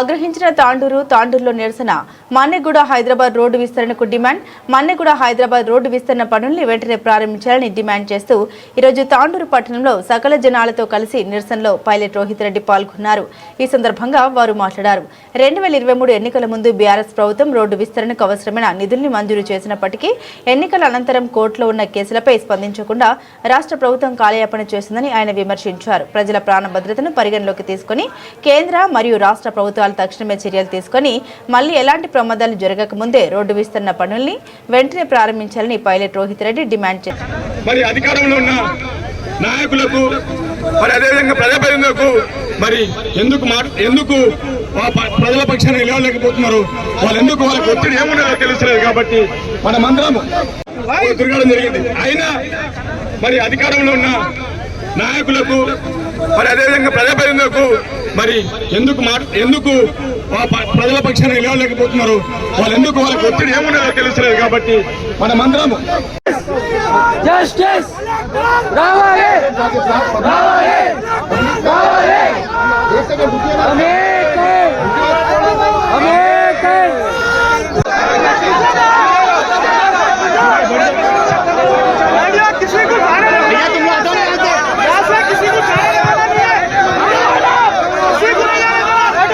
ఆగ్రహించిన తాండూరు తాండూరులో నిరసన. మన్నెగూడ హైదరాబాద్ రోడ్డు విస్తరణకు డిమాండ్. మన్నెగూడ హైదరాబాద్ రోడ్డు విస్తరణ పనుల్ని వెంటనే ప్రారంభించాలని డిమాండ్ చేస్తూ ఈరోజు తాండూరు పట్టణంలో సకల జనాలతో కలిసి నిరసనలో పైలట్ రోహిత్ రెడ్డి పాల్గొన్నారు. ఈ సందర్భంగా వారు మాట్లాడారు. రెండు వేల ఇరవై మూడు ఎన్నికల ముందు బీఆర్ఎస్ ప్రభుత్వం రోడ్డు విస్తరణకు అవసరమైన నిధుల్ని మంజూరు చేసినప్పటికీ ఎన్నికల అనంతరం కోర్టులో ఉన్న కేసులపై స్పందించకుండా రాష్ట్ర ప్రభుత్వం కాలయాపన చేసిందని ఆయన విమర్శించారు. ప్రజల ప్రాణ భద్రతను పరిగణలోకి తీసుకుని కేంద్ర మరియు రాష్ట్ర ప్రభుత్వాలు తక్షణమే చర్యలు తీసుకొని మళ్ళీ ఎలాంటి ప్రమాదాలు జరగకముందే రోడ్డు విస్తరణ పనుల్ని వెంటనే ప్రారంభించాలని పైలట్ రోహిత్ రెడ్డి డిమాండ్ చేశారు. నాయకులకు మరి అదేవిధంగా ప్రజాప్రతినిధులకు మరి ఎందుకు ఎందుకు ప్రజల పక్షాన్ని నిలవలేకపోతున్నారు? వాళ్ళు ఎందుకు వాళ్ళకి ఒత్తిడి ఏమున్నదో తెలుస్తలేదు కాబట్టి మనమందరం తిరగడం జరిగింది. అయినా మరి అధికారంలో ఉన్న నాయకులకు మరి అదేవిధంగా ప్రజలకు మరి ఎందుకు ఎందుకు ప్రజల పక్షాన నిలవలేకపోతున్నారు? వాళ్ళు ఎందుకు వాళ్ళకి ఒత్తిడి ఏముండదో తెలుస్తున్నారు కాబట్టి మనమందరము జస్టిస్ రావాలి!